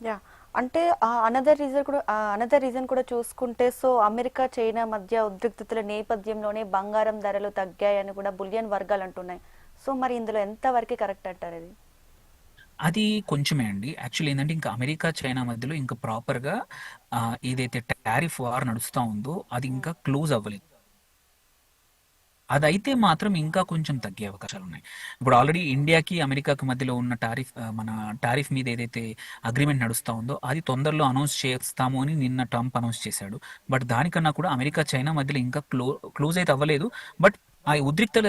Yeah. అంటే another reason కూడా another reason కూడా చూసుకుంటే సో అమెరికా చైనా మధ్య ఉద్రిక్తతల నేపథ్యంలోనే బంగారం ధరలు తగ్గాయని కూడా బులియన్ వర్గాలు అంటున్నాయి. సో మరి ఇందులో ఎంత వరకు కరెక్ట్ అంటారు ఇది? అది కొంచెమే అండి. యాక్చువల్లీ ఏంటంటే ఇంకా అమెరికా చైనా మధ్యలో ఇంకా ప్రాపర్గా ఏదైతే టారిఫ్ వార్ నడుస్తూ ఉందో అది ఇంకా క్లోజ్ అవ్వలేదు. అదైతే మాత్రం ఇంకా కొంచెం తగ్గే అవకాశాలు ఉన్నాయి. ఇప్పుడు ఆల్రెడీ ఇండియాకి అమెరికాకి మధ్యలో ఉన్న టారిఫ్ మన టారిఫ్ మీద ఏదైతే అగ్రిమెంట్ నడుస్తూ ఉందో అది తొందరలో అనౌన్స్ చేస్తాము అని నిన్న ట్రంప్ అనౌన్స్ చేశాడు. బట్ దానికన్నా కూడా అమెరికా చైనా మధ్యలో ఇంకా క్లో క్లోజ్ అయితే అవ్వలేదు. బట్ ఆ ఉద్రిక్తత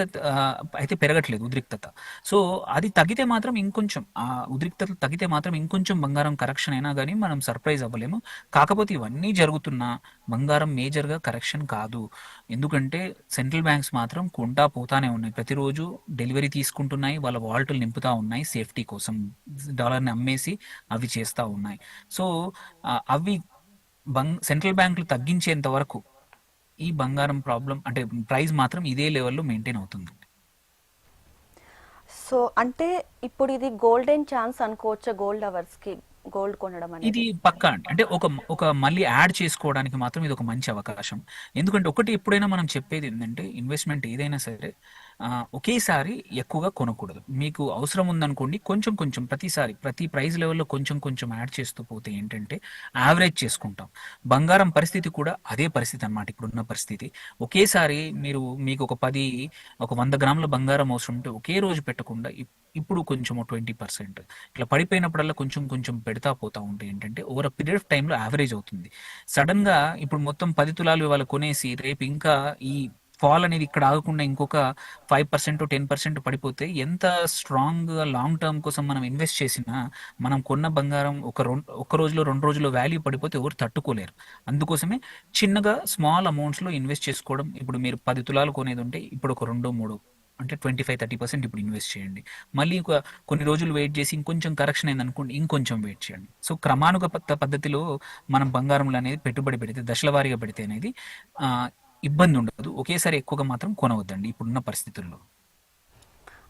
అయితే పెరగట్లేదు ఉద్రిక్తత. సో అది తగ్గితే మాత్రం ఇంకొంచెం ఆ ఉద్రిక్తత తగ్గితే మాత్రం ఇంకొంచెం బంగారం కరెక్షన్ అయినా కానీ మనం సర్ప్రైజ్ అవ్వలేము. కాకపోతే ఇవన్నీ జరుగుతున్నా బంగారం మేజర్గా కరెక్షన్ కాదు. ఎందుకంటే సెంట్రల్ బ్యాంక్స్ మాత్రం కొంటా పోతానే ఉన్నాయి. ప్రతిరోజు డెలివరీ తీసుకుంటున్నాయి వాళ్ళ వాల్టులు నింపుతా ఉన్నాయి సేఫ్టీ కోసం. డాలర్ని అమ్మేసి అవి చేస్తూ ఉన్నాయి. సో అవి బంగ్ సెంట్రల్ బ్యాంకులు తగ్గించేంత వరకు ఈ బంగారం ప్రాబ్లం అంటే ప్రైస్ మాత్రం ఇదే లెవెల్లో మెయింటైన్ అవుతుంది సో అంటే ఇప్పుడు ఇది గోల్డెన్ ఛాన్స్ అనుకోవచ్చా గోల్డ్ అవర్స్కి? గోల్డ్ కొనడం అనేది? ఇది పక్కా అండి. అంటే ఒక ఒక మళ్ళీ యాడ్ చేసుకోవడానికి మాత్రం ఇది ఒక మంచి అవకాశం. ఎందుకంటే ఒకటి ఎప్పుడైనా మనం చెప్పేది ఏంటంటే ఇన్వెస్ట్మెంట్ ఏదైనా సరే ఒకేసారి ఎక్కువగా కొనకూడదు. మీకు అవసరం ఉందనుకోండి కొంచెం కొంచెం ప్రతిసారి ప్రతి ప్రైస్ లెవెల్లో కొంచెం కొంచెం యాడ్ చేస్తూ పోతే ఏంటంటే యావరేజ్ చేసుకుంటాం. బంగారం పరిస్థితి కూడా అదే పరిస్థితి అన్నమాట ఇప్పుడున్న పరిస్థితి. ఒకేసారి మీరు మీకు ఒక పది ఒక వంద గ్రాముల బంగారం అవసరం ఉంటే ఒకే రోజు పెట్టకుండా ఇప్- ఇప్పుడు కొంచెం ట్వంటీ పర్సెంట్. ఇట్లా పడిపోయినప్పుడల్లా కొంచెం కొంచెం పెడతా పోతా ఉంటే ఏంటంటే ఓవర్ అ పీరియడ్ ఆఫ్ టైంలో యావరేజ్ అవుతుంది. సడన్గా ఇప్పుడు మొత్తం పది తులాలు ఇవాళ కొనేసి రేపు ఇంకా ఈ ఫాల్ అనేది ఇక్కడ ఆగకుండా ఇంకొక ఫైవ్ పర్సెంట్ టెన్ పర్సెంట్ పడిపోతే ఎంత స్ట్రాంగ్ లాంగ్ టర్మ్ కోసం మనం ఇన్వెస్ట్ చేసినా మనం కొన్న బంగారం ఒక రెండు ఒక రోజులో రెండు రోజుల్లో వాల్యూ పడిపోతే ఎవరు తట్టుకోలేరు. అందుకోసమే చిన్నగా స్మాల్ అమౌంట్స్లో ఇన్వెస్ట్ చేసుకోవడం ఇప్పుడు మీరు పది తులాలు కొనేది ఉంటే ఇప్పుడు ఒక రెండో మూడో అంటే ట్వంటీ ఫైవ్ థర్టీ పర్సెంట్ ఇప్పుడు ఇన్వెస్ట్ చేయండి. మళ్ళీ కొన్ని రోజులు వెయిట్ చేసి ఇంకొంచెం కరెక్షన్ అయింది అనుకోండి ఇంకొంచెం వెయిట్ చేయండి. సో క్రమానుగత పద్ధతిలో మనం బంగారంలో అనేది పెట్టుబడి పెడితే దశల వారీగా పెడితే అనేది ఇబ్బంది ఉండదు. ఒకేసారి ఎక్కువగా మాత్రం కొనవద్దండి ఇప్పుడున్న పరిస్థితుల్లో.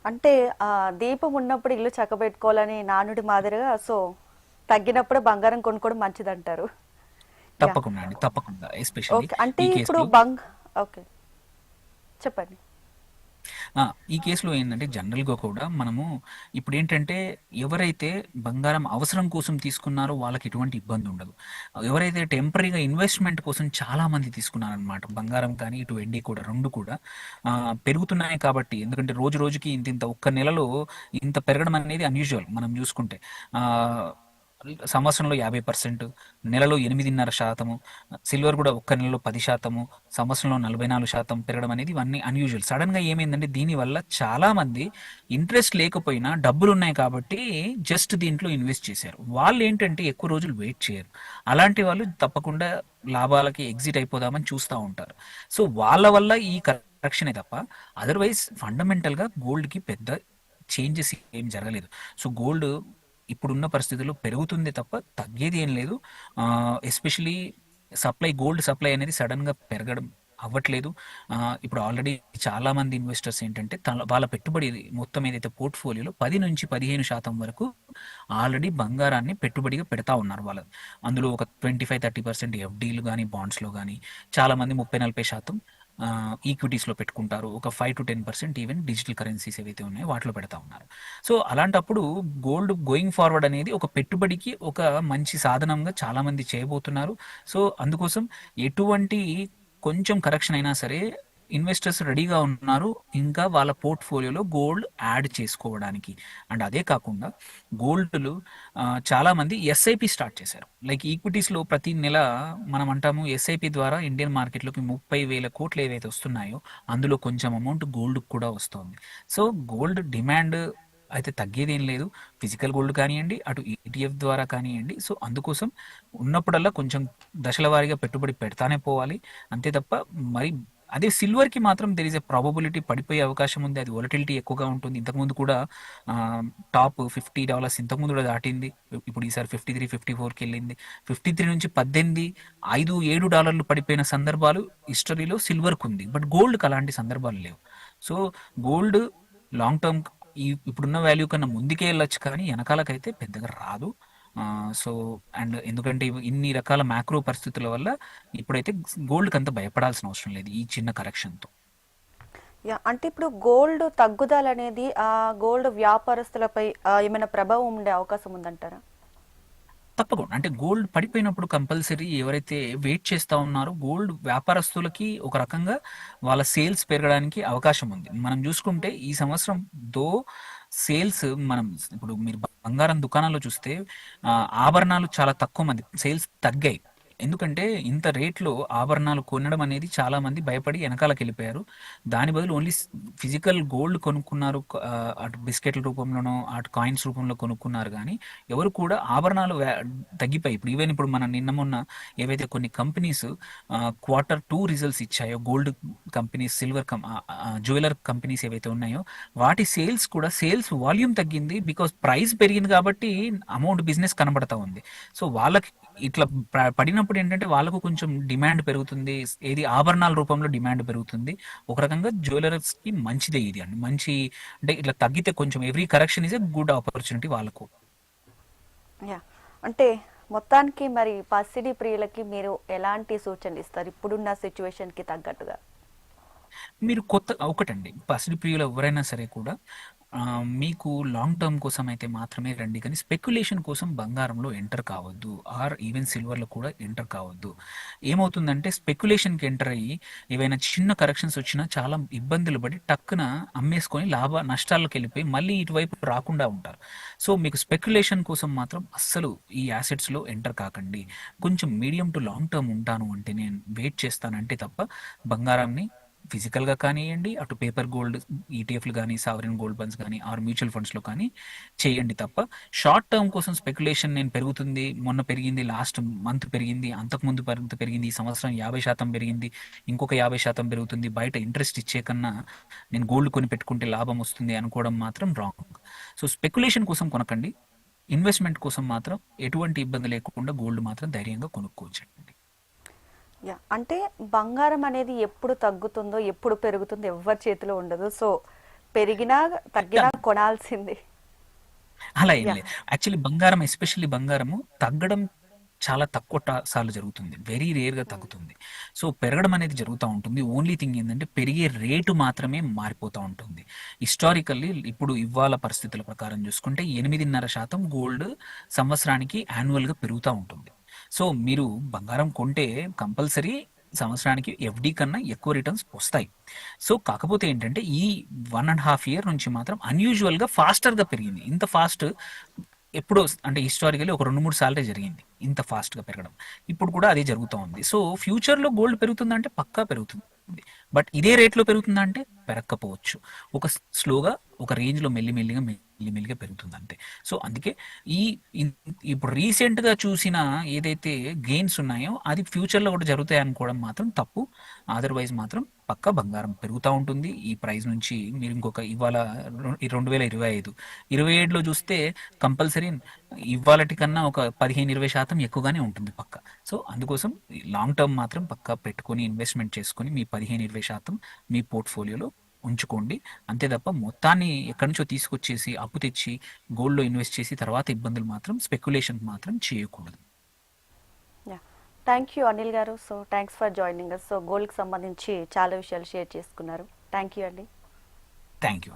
అంటే ఆ దీపం ఉన్నప్పుడు ఇల్లు చక్కబెట్టుకోవాలని నానుడి మాదిరిగా సో తగ్గినప్పుడు బంగారం కొనుక్కోవడం మంచిది అంటారు తప్పకుండా అండి తప్పకుండా ఎస్పెషల్లీ అంటే ఇప్పుడు బంగ్ ఓకే చెప్పండి. ఈ కేసులో ఏంటంటే జనరల్గా కూడా మనము ఇప్పుడు ఏంటంటే ఎవరైతే బంగారం అవసరం కోసం తీసుకున్నారో వాళ్ళకి ఎటువంటి ఇబ్బంది ఉండదు. ఎవరైతే టెంపరీగా ఇన్వెస్ట్మెంట్ కోసం చాలా మంది తీసుకున్నారనమాట బంగారం కానీ ఇటు వెండి కూడా రెండు కూడా పెరుగుతున్నాయి కాబట్టి. ఎందుకంటే రోజు రోజుకి ఇంత ఇంత ఒక్క నెలలో ఇంత పెరగడం అనేది అన్యూజువల్ మనం చూసుకుంటే. సంవత్సరంలో యాభై పర్సెంట్ నెలలో ఎనిమిదిన్నర శాతము సిల్వర్ కూడా ఒక్క నెలలో పది శాతము సంవత్సరంలో నలభై నాలుగు శాతం పెరగడం అనేది ఇవన్నీ అన్యూజువల్ సడన్గా ఏమైందంటే దీనివల్ల చాలామంది ఇంట్రెస్ట్ లేకపోయినా డబ్బులు ఉన్నాయి కాబట్టి జస్ట్ దీంట్లో ఇన్వెస్ట్ చేశారు. వాళ్ళు ఏంటంటే ఎక్కువ రోజులు వెయిట్ చేయరు. అలాంటి వాళ్ళు తప్పకుండా లాభాలకి ఎగ్జిట్ అయిపోదామని చూస్తూ ఉంటారు. సో వాళ్ళ వల్ల ఈ కరెక్షనే తప్ప అదర్వైజ్ ఫండమెంటల్గా గోల్డ్కి పెద్ద చేంజెస్ ఏం జరగలేదు. సో గోల్డ్ ఇప్పుడున్న పరిస్థితుల్లో పెరుగుతుంది తప్ప తగ్గేది ఏం లేదు. ఎస్పెషలీ సప్లై గోల్డ్ సప్లై అనేది సడన్గా పెరగడం అవ్వట్లేదు. ఇప్పుడు ఆల్రెడీ చాలా మంది ఇన్వెస్టర్స్ ఏంటంటే వాళ్ళ పెట్టుబడి మొత్తం ఏదైతే పోర్ట్ఫోలియోలో పది నుంచి పదిహేను శాతం వరకు ఆల్రెడీ బంగారాన్ని పెట్టుబడిగా పెడతా ఉన్నారు వాళ్ళు. అందులో ఒక ట్వంటీ ఫైవ్ థర్టీ పర్సెంట్ ఎఫ్డీలు కానీ బాండ్స్లో కానీ చాలా మంది ముప్పై నలభై శాతం ఈక్విటీస్లో పెట్టుకుంటారు. ఒక five to ten percent even digital currencies ఏవైతే ఉన్నాయో వాటిలో పెడతా ఉన్నారు. సో అలాంటప్పుడు గోల్డ్ గోయింగ్ ఫార్వర్డ్ అనేది ఒక పెట్టుబడికి ఒక మంచి సాధనంగా చాలామంది చేయబోతున్నారు. సో అందుకోసం ఎటువంటి కొంచెం కరెక్షన్ అయినా సరే ఇన్వెస్టర్స్ రెడీగా ఉన్నారు. ఇంకా వాళ్ళ పోర్ట్ఫోలియోలో గోల్డ్ యాడ్ చేసుకోవడానికి. అండ్ అదే కాకుండా గోల్డ్లు చాలా మంది ఎస్ఐపి స్టార్ట్ చేశారు. లైక్ ఈక్విటీస్లో ప్రతి నెల మనం అంటాము ఎస్ఐపి ద్వారా ఇండియన్ మార్కెట్లోకి ముప్పై వేల కోట్లు ఏవైతే వస్తున్నాయో అందులో కొంచెం అమౌంట్ గోల్డ్ కూడా వస్తుంది. సో గోల్డ్ డిమాండ్ అయితే తగ్గేదేం లేదు. ఫిజికల్ గోల్డ్ కానివ్వండి అటు ఈటీఎఫ్ ద్వారా కానివ్వండి. సో అందుకోసం ఉన్నప్పుడల్లా కొంచెం దశల వారీగా పెట్టుబడి పెడతానే పోవాలి. అంతే తప్ప మరి అదే సిల్వర్కి మాత్రం దెర్ ఇస్ ఎ ప్రాబబిలిటీ పడిపోయే అవకాశం ఉంది. అది వొలటిలిటీ ఎక్కువగా ఉంటుంది. ఇంతకుముందు కూడా టాప్ ఫిఫ్టీ డాలర్స్ ఇంతకుముందు కూడా దాటింది. ఇప్పుడు ఈసారి ఫిఫ్టీ త్రీ ఫిఫ్టీ ఫోర్కి వెళ్ళింది. ఫిఫ్టీ త్రీ నుంచి పద్దెనిమిది ఐదు ఏడు డాలర్లు పడిపోయిన సందర్భాలు హిస్టరీలో సిల్వర్కు ఉంది. బట్ గోల్డ్కి అలాంటి సందర్భాలు లేవు. సో గోల్డ్ లాంగ్ టర్మ్ ఈ ఇప్పుడున్న వాల్యూ కన్నా ముందుకే వెళ్ళొచ్చు కానీ వెనకాలకైతే పెద్దగా రాదు. సో అండ్ ఎందుకంటే ఇన్ని రకాల మ్యాక్రో పరిస్థితుల వల్ల ఇప్పుడైతే గోల్డ్కి అంత భయపడాల్సిన అవసరం లేదు ఈ చిన్న కరెక్షన్తో. యా అంటే ఇప్పుడు గోల్డ్ తగ్గుదల అనేది ఆ గోల్డ్ వ్యాపారస్తులపై ఏమైనా ప్రభావం ఉండే అవకాశం ఉందంటారా? తప్పకుండా. అంటే గోల్డ్ పడిపోయినప్పుడు కంపల్సరీ ఎవరైతే వెయిట్ చేస్తా ఉన్నారో గోల్డ్ వ్యాపారస్తులకి ఒక రకంగా వాళ్ళ సేల్స్ పెరగడానికి అవకాశం ఉంది. మనం చూసుకుంటే ఈ సంవత్సరం దో సేల్స్ మనం ఇప్పుడు మీరు బంగారం దుకాణాల్లో చూస్తే ఆభరణాలు చాలా తక్కువ మంది సేల్స్ తగ్గాయి. ఎందుకంటే ఇంత రేట్లో ఆభరణాలు కొనడం అనేది చాలామంది భయపడి వెనకాలకి వెళ్ళిపోయారు దాని బదులు ఓన్లీ ఫిజికల్ గోల్డ్ కొనుక్కున్నారు అటు బిస్కెట్ల రూపంలోనో అటు కాయిన్స్ రూపంలో కొనుక్కున్నారు కానీ ఎవరు కూడా ఆభరణాలు తగ్గిపోయి ఇప్పుడు ఈవెన్ ఇప్పుడు మనం నిన్న మొన్న ఏవైతే కొన్ని companies quarter two results ఇచ్చాయో gold companies silver cum jeweller companies ఏవైతే ఉన్నాయో వాటి సేల్స్ కూడా సేల్స్ వాల్యూమ్ తగ్గింది బికాస్ ప్రైస్ పెరిగింది కాబట్టి అమౌంట్ బిజినెస్ కనబడతా ఉంది. సో వాళ్ళకి ఇట్లా పడినప్పుడు ఏంటంటే వాళ్ళకు కొంచెం డిమాండ్ పెరుగుతుంది. ఏది ఆభరణాల రూపంలో డిమాండ్ పెరుగుతుంది. ఒక రకంగా జ్యువెలర్స్కి మంచిదే ఇది అండి. మంచి అంటే ఇట్లా తగ్గితే కొంచెం every correction is a good opportunity వాళ్ళకు. యా. అంటే మొత్తానికి మరి పసిడి ప్రియులకి మీరు ఎలాంటి సూచనలు ఇస్తారు? ఇప్పుడున్న సిచ్యువేషన్కి తగ్గట్టుగా. మీరు కొత్త ఒకటండి. పసిడి ప్రియులు ఎవరైనా సరే కూడా మీకు లాంగ్ టర్మ్ కోసం అయితే మాత్రమే రండి. కానీ స్పెక్యులేషన్ కోసం బంగారంలో ఎంటర్ కావద్దు. ఆర్ ఈవెన్ సిల్వర్లో కూడా ఎంటర్ కావద్దు. ఏమవుతుందంటే స్పెక్యులేషన్కి ఎంటర్ అయ్యి ఏవైనా చిన్న కరెక్షన్స్ వచ్చినా చాలా ఇబ్బందులు పడి టక్కున అమ్మేసుకొని లాభ నష్టాలకు వెళ్ళిపోయి మళ్ళీ ఇటువైపు రాకుండా ఉంటారు. సో మీకు స్పెక్యులేషన్ కోసం మాత్రం అస్సలు ఈ యాసెట్స్లో ఎంటర్ కాకండి. కొంచెం మీడియం టు లాంగ్ టర్మ్ ఉంటాను అంటే నేను వెయిట్ చేస్తానంటే తప్ప బంగారాన్ని ఫిజికల్గా కానివ్వండి అటు పేపర్ గోల్డ్ ఈటీఎఫ్లు కానీ సావరిన్ గోల్డ్ బండ్స్ కానీ ఆర్ మ్యూచువల్ ఫండ్స్లో కానీ చేయండి తప్ప షార్ట్ టర్మ్ కోసం స్పెక్యులేషన్ నేను పెరుగుతుంది మొన్న పెరిగింది లాస్ట్ మంత్ పెరిగింది అంతకుముందు మంత్ పెరిగింది ఈ సంవత్సరం యాభై శాతం పెరిగింది ఇంకొక యాభై శాతం పెరుగుతుంది బయట ఇంట్రెస్ట్ ఇచ్చే కన్నా నేను గోల్డ్ కొని పెట్టుకుంటే లాభం వస్తుంది అనుకోవడం మాత్రం రాంగ్. సో స్పెక్యులేషన్ కోసం కొనకండి ఇన్వెస్ట్మెంట్ కోసం మాత్రం ఎటువంటి ఇబ్బంది లేకుండా గోల్డ్ మాత్రం ధైర్యంగా కొనుక్కోవచ్చండి. యా. అంటే బంగారం అనేది ఎప్పుడు తగ్గుతుందో ఎప్పుడు పెరుగుతుందో ఎవరి చేతిలో ఉండదు. సో పెరిగినా తగ్గినా కొనాల్సిందే. అలా ఏం. లేదు. యాక్చువల్లీ బంగారం ఎస్పెషల్లీ బంగారము తగ్గడం చాలా తక్కువ సార్లు జరుగుతుంది. వెరీ రేర్గా తగ్గుతుంది. సో పెరగడం అనేది జరుగుతూ ఉంటుంది. ఓన్లీ థింగ్ ఏంటంటే పెరిగే రేటు మాత్రమే మారిపోతూ ఉంటుంది. హిస్టారికల్లీ ఇప్పుడు ఇవాళ పరిస్థితుల ప్రకారం చూసుకుంటే ఎనిమిదిన్నర శాతం గోల్డ్ సంవత్సరానికి యాన్యువల్గా పెరుగుతూ ఉంటుంది. సో మీరు బంగారం కొంటే కంపల్సరీ సంవత్సరానికి ఎఫ్డి కన్నా ఎక్కువ రిటర్న్స్ వస్తాయి. సో కాకపోతే ఏంటంటే ఈ వన్ అండ్ హాఫ్ ఇయర్ నుంచి మాత్రం అన్యూజువల్గా ఫాస్టర్గా పెరిగింది. ఇంత ఫాస్ట్ ఎప్పుడో అంటే హిస్టారికలీ ఒక రెండు మూడు సార్లే జరిగింది ఇంత ఫాస్ట్గా పెరగడం. ఇప్పుడు కూడా అదే జరుగుతూ ఉంది సో ఫ్యూచర్లో గోల్డ్ పెరుగుతుందంటే పక్కా పెరుగుతుంది. బట్ ఇదే రేట్లో పెరుగుతుందా అంటే పెరగకపోవచ్చు ఒక స్లోగా ఒక రేంజ్లో మెల్లిమెల్లిగా మెల్లిమెల్లిగా పెరుగుతుంది అంతే సో అందుకే ఈ ఇప్పుడు రీసెంట్గా చూసిన ఏదైతే గెయిన్స్ ఉన్నాయో అది ఫ్యూచర్లో కూడా జరుగుతాయి అనుకోవడం మాత్రం తప్పు. అదర్వైజ్ మాత్రం పక్క బంగారం పెరుగుతూ ఉంటుంది. ఈ ప్రైస్ నుంచి మీరు ఇంకొక ఇవాళ రెండు వేల ఇరవై ఐదు. ఇరవై ఏడులో చూస్తే కంపల్సరీ ఇవాళటి కన్నా ఒక పదిహేను ఇరవై శాతం ఎక్కువగానే ఉంటుంది పక్క. సో అందుకోసం లాంగ్ టర్మ్ మాత్రం పక్క పెట్టుకొని ఇన్వెస్ట్మెంట్ చేసుకొని మీ పదిహేను ఇరవై శాతం మీ పోర్ట్ఫోలియోలో ఉంచుకోండి. అంతే తప్ప మొత్తాన్ని ఎక్కడి నుంచో తీసుకొచ్చేసి అప్పు తెచ్చి గోల్డ్లో ఇన్వెస్ట్ చేసి తర్వాత ఇబ్బందులు మాత్రం స్పెక్యులేషన్ మాత్రం చేయకూడదు. Yeah. Thank you Anil garu. So thanks for joining so గోల్డ్కి సంబంధించి చాలా విషయాలు షేర్ చేసుకున్నారు. థ్యాంక్ యూ అండి. Thank you